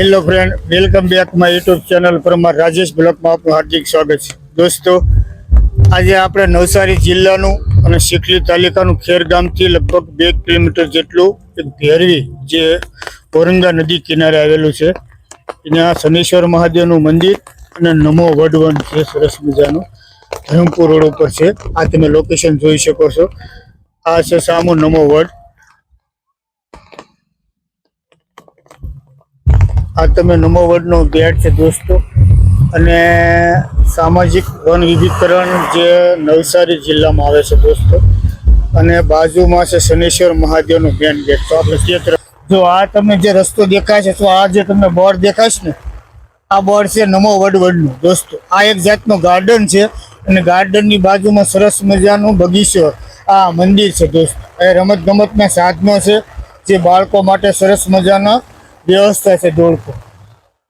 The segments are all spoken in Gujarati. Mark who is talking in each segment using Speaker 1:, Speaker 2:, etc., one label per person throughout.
Speaker 1: Hello friend welcome back my YouTube channel Parmar Rajesh બ્લોકમાં આપનું હાર્દિક સ્વાગત છે. દોસ્તો, આજે આપણે નવસારી જિલ્લાનું અને શીખલી તાલુકાનું ખેર ગામથી લગભગ બે કિલોમીટર જેટલું એક ભેરવી જે ઓરંગા નદી કિનારે આવેલું છે. ત્યાં શનેશ્વર મહાદેવનું મંદિર અને નમો વડવન છે સરસ મજાનું ધરમપુર રોડ ઉપર છે. આ તમે લોકેશન જોઈ શકો છો. આ છે સામો નમો વડ આ તમે નમો વર્ડનો ગેટ છે દોસ્તો. અને સામાજિક વન વિવિધકરણ જે નવસારી જિલ્લામાં આવે છે દોસ્તો. અને બાજુમાં છે શનેશ્વર મહાદેવનો મેન ગેટ. તો આપણે જો આ તમને જે રસ્તો દેખાય છે, તો આ જે તમને બોર્ડ દેખાય ને, આ બોર્ડ છે નમો વડવડનું દોસ્તો. આ એક જાતનું ગાર્ડન છે અને ગાર્ડનની બાજુમાં સરસ મજાનું બગીચો, આ મંદિર છે દોસ્તો. એ રમત ગમતના સાધનો છે જે બાળકો માટે સરસ મજાના વ્યવસ્થા છે ધોળકો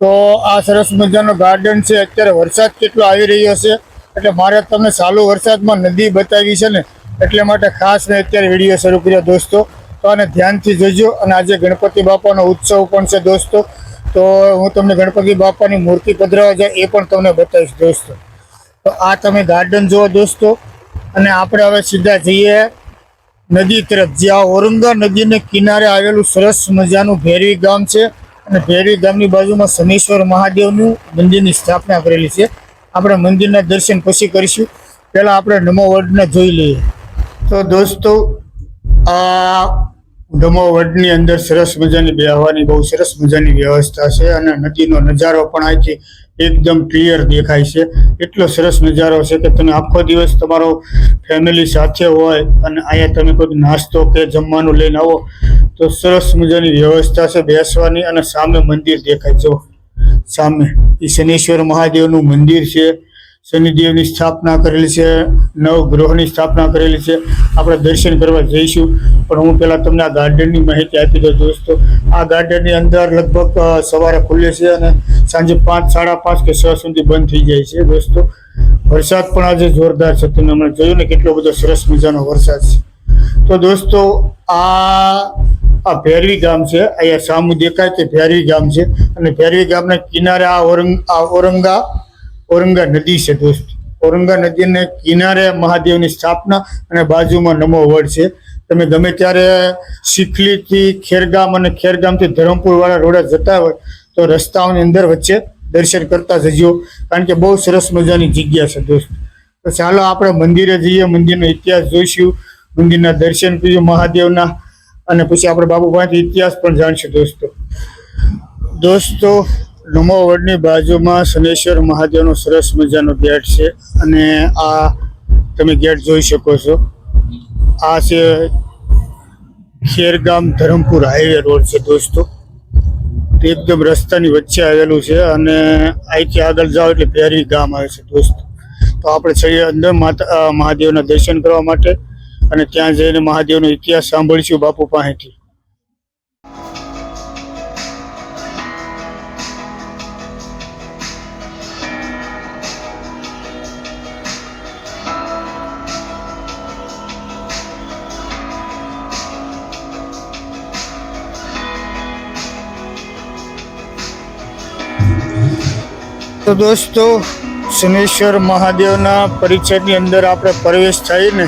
Speaker 1: તો આ સરસ મજાનો ગાર્ડન છે. અત્યારે વરસાદ કેટલો આવી રહ્યો છે. એટલે મારે તમને ચાલુ વરસાદમાં નદી બતાવી છે ને, એટલે માટે ખાસ મેં અત્યારે વીડિયો શરૂ કર્યો દોસ્તો. તો આને ધ્યાનથી જોજો. અને આજે ગણપતિ બાપાનો ઉત્સવ પણ છે દોસ્તો. તો હું તમને ગણપતિ બાપાની મૂર્તિ પધરાવા જાય એ પણ તમને બતાવીશ દોસ્તો. તો આ તમે ગાર્ડન જુઓ દોસ્તો. અને આપણે હવે સીધા જઈએ. નદી તરફ. જ્યાં ઓરંગા નદીને કિનારે આવેલું સરસ મજાનું ભેરવી ગામ છે અને ભેરવી ગામની બાજુમાં સમેશ્વર મહાદેવનું મંદિરની સ્થાપના કરેલી છે. આપણે મંદિરના દર્શન પછી કરીશું. પહેલાં આપણે નમો વર્ડને જોઈ લઈએ. તો દોસ્તો, આ નમો વર્ડની અંદર સરસ મજાની બેહવાની બહુ સરસ મજાની વ્યવસ્થા છે અને નદીનો નજારો પણ અહીંથી એકદમ ક્લિયર દેખાય છે. એટલો સરસ નજારો છે કે તમે આખો દિવસ તમારો ફેમિલી સાથે હોય અને અહીંયા તમે કોઈ નાસ્તો કે જમવાનું લઈને આવો, તો સરસ મજાની વ્યવસ્થા છે બેસવાની અને સામે મંદિર દેખાય. જો સામે એ શનીશ્વર મહાદેવનું મંદિર છે. શનિદેવની સ્થાપના કરેલી છે, નવ ગ્રહોની સ્થાપના કરેલી છે. આપણે દર્શન કરવા જઈશું. પણ હું પહેલાં તમને આ ગાર્ડનની માહિતી આપી દઉં દોસ્તો. આ ગાર્ડનની અંદર લગભગ સવારે ખુલે છે અને સાંજે પાંચ, સાડા પાંચ કે છ સુધી બંધ થઈ જાય છે દોસ્તો. વરસાદ પણ આજે જોરદાર છે. તમે હમણાં જોયું ને કેટલો બધો સરસ મજાનો વરસાદ છે. તો દોસ્તો, આ આ ભેરવી ગામ છે. અહીંયા સામુ દેખાય તે ભેરવી ગામ છે. અને ભેરવી ગામના કિનારે આ ઓરંગ, આ ઔરંગા ઔરંગા નદી છે દોસ્ત. ઔરંગા નદીને કિનારે મહાદેવની સ્થાપના અને બાજુમાં નમો વડ છે. તમે ગમે ત્યારે શીખલીથી ખેરગામ અને ખેરગામથી ધરમપુર વાળા રોડે જતા હોય તો રસ્તાઓની અંદર વચ્ચે દર્શન કરતા જજો. કારણ કે બહુ સરસ મજાની જગ્યા છે દોસ્ત. તો ચાલો આપણે મંદિરે જઈએ, મંદિરનો ઇતિહાસ જોઈશું, મંદિરના દર્શન કરીશું મહાદેવના અને પછી આપણે બાબુભાઈથી ઇતિહાસ પણ જાણશું દોસ્તો. દોસ્તો નમો વડની બાજુમાં શનેશ્વર મહાદેવનો સરસ મજાનો ગેટ છે અને આ તમે ગેટ જોઈ શકો છો. આ છે ખેરગામ ધરમપુર હાઈવે રોડ છે દોસ્તો. એકદમ રસ્તાની વચ્ચે આવેલું છે અને અહીંથી આગળ જાઓ એટલે પહેરી ગામ આવે છે દોસ્તો. તો આપણે છીએ અંદર માતા મહાદેવના દર્શન કરવા માટે અને ત્યાં જઈને મહાદેવનો ઇતિહાસ સાંભળીશું બાપુ પાસેથી. તો દોસ્તો, શનેશ્વર મહાદેવના પરિચયની અંદર આપણે પ્રવેશ થઈને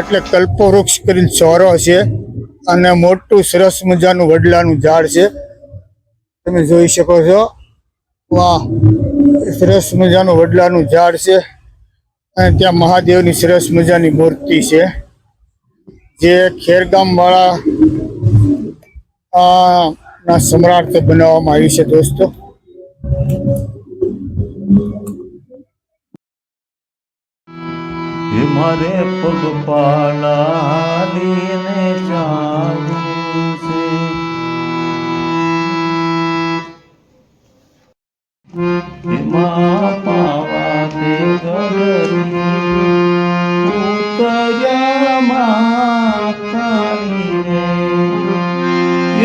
Speaker 1: એટલે કલ્પવૃક્ષ કરીને ચોરો છે અને મોટું સરસ મજાનું વડલાનું ઝાડ છે. તમે જોઈ શકો છો, વાહ, સરસ મજાનું વડલાનું ઝાડ છે અને ત્યાં મહાદેવની સરસ મજાની મૂર્તિ છે. જે ખેરગામ વાળા ના, સમ્રાટ બનાવવામાં આવી છે દોસ્તો.
Speaker 2: હે મારે પગ લઈને ચાલવું છે. એમાં પાવા તે ગગરી ઉતર્યા માતાની રે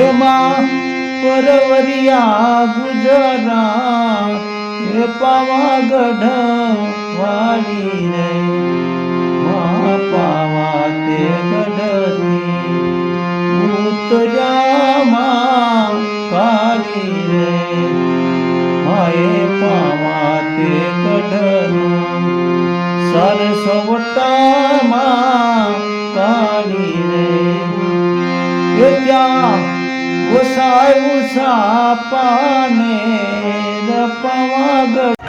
Speaker 2: એમાં પરવરિયા ગઢની ઉતર્યા માં કાળી વાળી રે. માએ પાવા તે કઢનું સરસવટામાં કાળી રે. એ ત્યાં ઉષાય ઉષા પાને રપવાગઢ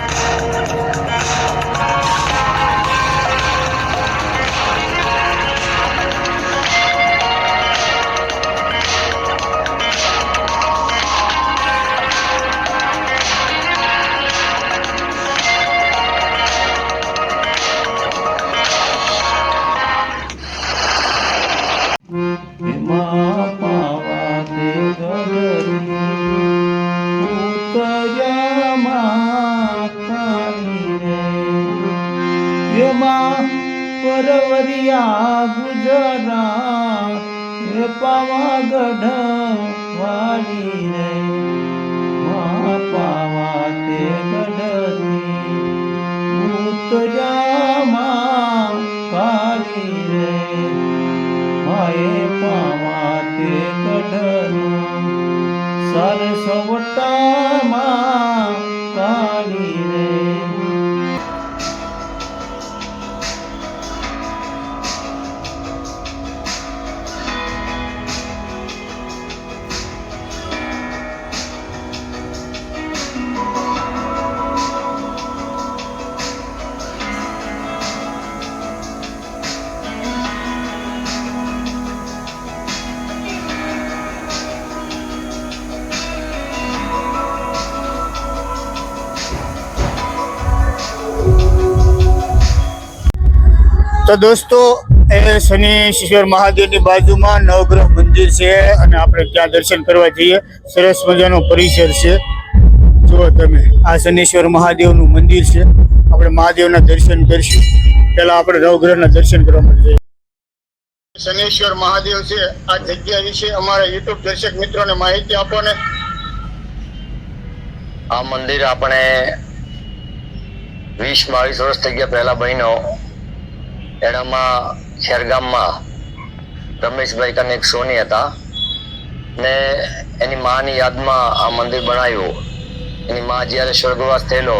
Speaker 2: પરવરિયા ગુજરા એ પાવાગઢ વાળી રે. મા પાવા તે ગઢની ઉતર્યામાં કાળી રે. માએ પાવા તે
Speaker 1: તો દોસ્તો, એ શનિશ્વર મહાદેવની બાજુમાં નવગ્રહ મંદિર છે અને આપણે ત્યાં દર્શન કરવા જઈએ. સરસ મજાનો પરિસર છે. જુઓ તમે, આ શનિશ્વર મહાદેવનું મંદિર છે. આપણે મહાદેવના દર્શન કરીશું. પહેલાં આપણે નવગ્રહના દર્શન કરવા માટે જઈએ. શનિશ્વર મહાદેવ છે, આ જગ્યા વિશે અમારા યુટ્યુબ દર્શક મિત્રોને માહિતી આપો ને.
Speaker 3: આ મંદિર આપણે વીસ બાવીસ વર્ષ થઈ ગયા પહેલા બન્યો. એનામાં ખેરગામમાં રમેશભાઈ કને એક સોની હતા. ને એની માની યાદમાં આ મંદિર બનાવ્યું. એની મા જ્યારે સ્વર્ગવાસ થયેલો,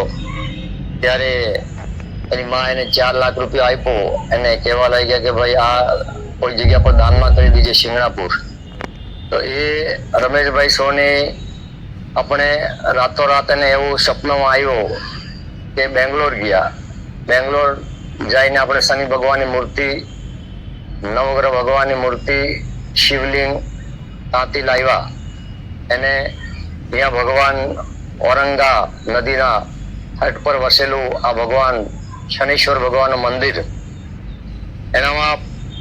Speaker 3: ત્યારે એની મા એને ચાર લાખ રૂપિયા આપ્યો. એને કહેવા લાગ્યા કે ભાઈ, આ કોઈ જગ્યા પર દાનમાં કરી દીજે શિંગણાપુર તો એ રમેશભાઈ સોની આપણે રાતોરાત એને એવું સપનામાં આવ્યો કે બેંગ્લોર ગયા. બેંગ્લોર જઈને આપણે શનિ ભગવાનની મૂર્તિ, નવગ્રહ ભગવાનની મૂર્તિ, શિવલિંગ, તાંતી લાવ્યા. એને ત્યાં ભગવાન ઓરંગા નદીના હટ પર વસેલું આ ભગવાન શનીશ્વર ભગવાનનું મંદિર. એનામાં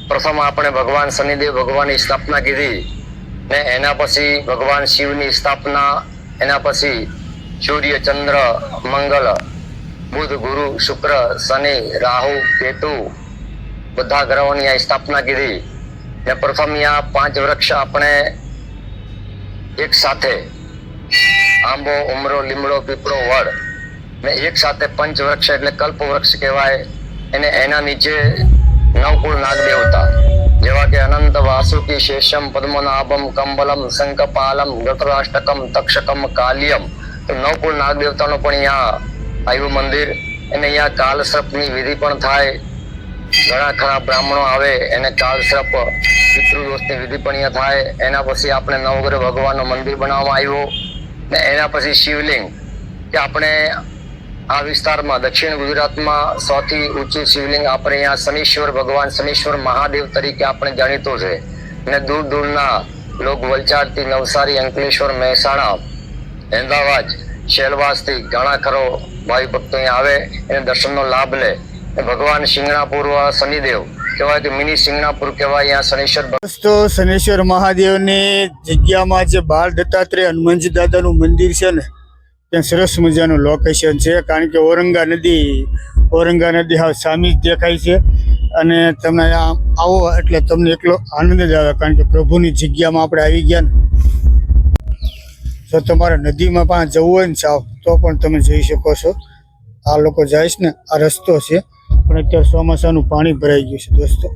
Speaker 3: પ્રથમ આપણે ભગવાન શનિદેવ ભગવાનની સ્થાપના કીધી ને એના પછી ભગવાન શિવની સ્થાપના, એના પછી સૂર્ય ચંદ્ર મંગલ બુધ ગુરુ, શુક્ર, શનિ, રાહુ, કેતુ બધા ગ્રહોની આ સ્થાપના કીધી ને પ્રથમ આ પાંચ વૃક્ષ આપણે એક સાથે આંબો, ઉમરો, લીમડો, પીપળો, વડ ને એક સાથે પંચ વૃક્ષ એટલે કલ્પ વૃક્ષ કહેવાય. એને એના નીચે નવકુળ નાગ દેવતા જેવા કે અનંત વાસુકી, શેષમ, પદ્મનાભમ, કંબલમ શંકપાલમ ગતરાષ્ટકમ, તક્ષકમ, કાલિયમ. તો નવકુળ નાગ દેવતાનું પણ અહીંયા આવ્યું મંદિર. અને અહીંયા કાલસર્પની વિધિ પણ થાય. ઘણા ખરા બ્રાહ્મણો આવે, એને કાલસર્પ, પિતૃદોષની વિધિ પણ અહીંયા થાય. એના પછી આપણે નવગ્રહ ભગવાનનું મંદિર બનાવવામાં આવ્યું. ને એના પછી શિવલિંગ. કે આપણે આ વિસ્તારમાં, દક્ષિણ ગુજરાતમાં સૌથી ઊંચું શિવલિંગ આપણે અહીંયા શનિશ્વર ભગવાન, શનિશ્વર મહાદેવ તરીકે આપણે જાણીતો છે. ને દૂર દૂરના લોક વલચાડથી નવસારી, અંકલેશ્વર, મહેસાણા, અમદાવાદ, શેલવાસથી ઘણા ખરો ભાઈ ભક્તો અહીંયા આવે, એને દર્શનનો લાભ લે. ભગવાન સિંગણાપુર શનિદેવ કહેવાય કે મિની સિંગણાપુર કહેવાય, અહીંયા શનિશ્વર
Speaker 1: દોસ્તો, શનેશ્વર મહાદેવની જગ્યામાં જે બાળ દત્તાત્રેય હનુમાનજી દાદાનું મંદિર છે ને, ત્યાં સરસ મજાનું લોકેશન છે, કારણ કે ઔરંગા નદી ઔરંગા નદી હાવ સામી દેખાય છે. અને તમે આવો એટલે તમને એકલો આનંદ જ આવે, કારણ કે પ્રભુની જગ્યામાં આપણે આવી ગયા ને જો તમારે નદીમાં પણ જવું હોય ને સાવ, તો પણ તમે જઈ શકો છો. આ લોકો જાય છે ને, આ રસ્તો છે. પણ અત્યારે ચોમાસાનું પાણી ભરાઈ ગયું છે દોસ્તો.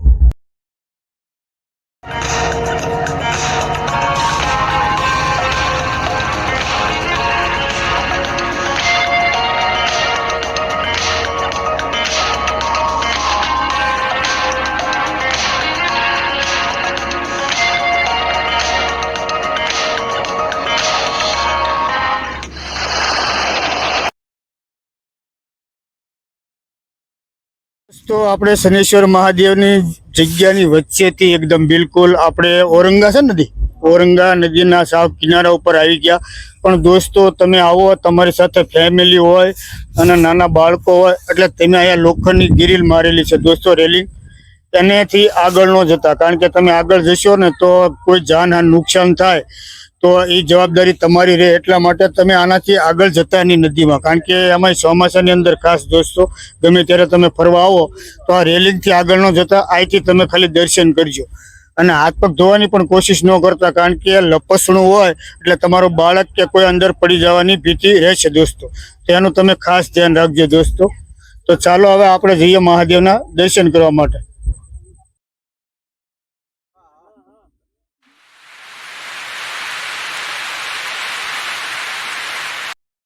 Speaker 1: તો આપણે શનેશ્વર મહાદેવની જગ્યાની વચ્ચેથી એકદમ બિલકુલ આપણે ઔરંગા છે નદી? ઓરંગા નદીના સાવ કિનારા ઉપર આવી ગયા. પણ દોસ્તો, તમે આવો, તમારી સાથે ફેમિલી હોય અને નાના બાળકો હોય, એટલે તમે અહીંયા લોખંડની ગિરિલ મારેલી છે. દોસ્તો રેલિંગ એનેથી આગળ ન જતા. કારણ કે તમે આગળ જશો ને તો કોઈ જાનહાન નુકસાન થાય. તો એ જવાબદારી તમારી રહે એટલા માટે તમે આનાથી આગળ જતા નહીં નદીમાં. કારણ કે અમારી ચોમાસાની અંદર ખાસ દોસ્તો, ગમે ત્યારે તમે ફરવા આવો, તો આ રેલિંગથી આગળ ન જતા અહીંથી તમે ખાલી દર્શન કરજો. અને હાથ પગ ધોવાની પણ કોશિશ ન કરતા, કારણ કે લપસણું હોય એટલે તમારું બાળક કે કોઈ અંદર પડી જવાની ભીતિ રહેશે દોસ્તો. તેનું તમે ખાસ ધ્યાન રાખજો દોસ્તો. તો ચાલો હવે આપણે જઈએ મહાદેવના દર્શન કરવા માટે.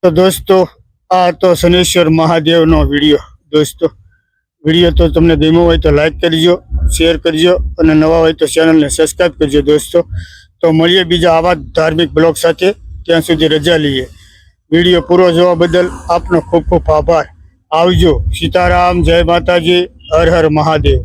Speaker 1: તો દોસ્તો, આ તો શનેશ્વર મહાદેવનો વીડિયો. દોસ્તો, વીડિયો તો તમને ગમ્યો હોય તો લાઈક કરજો શેર કરજો અને નવા હોય તો ચેનલને સબસ્ક્રાઈબ કરજો દોસ્તો. તો મળીએ બીજા આવા ધાર્મિક બ્લોગ સાથે. ત્યાં સુધી રજા લઈએ. વીડિયો પૂરો જોવા બદલ આપનો ખૂબ ખૂબ આભાર. આવજો. સીતારામ, જય માતાજી, હર હર મહાદેવ.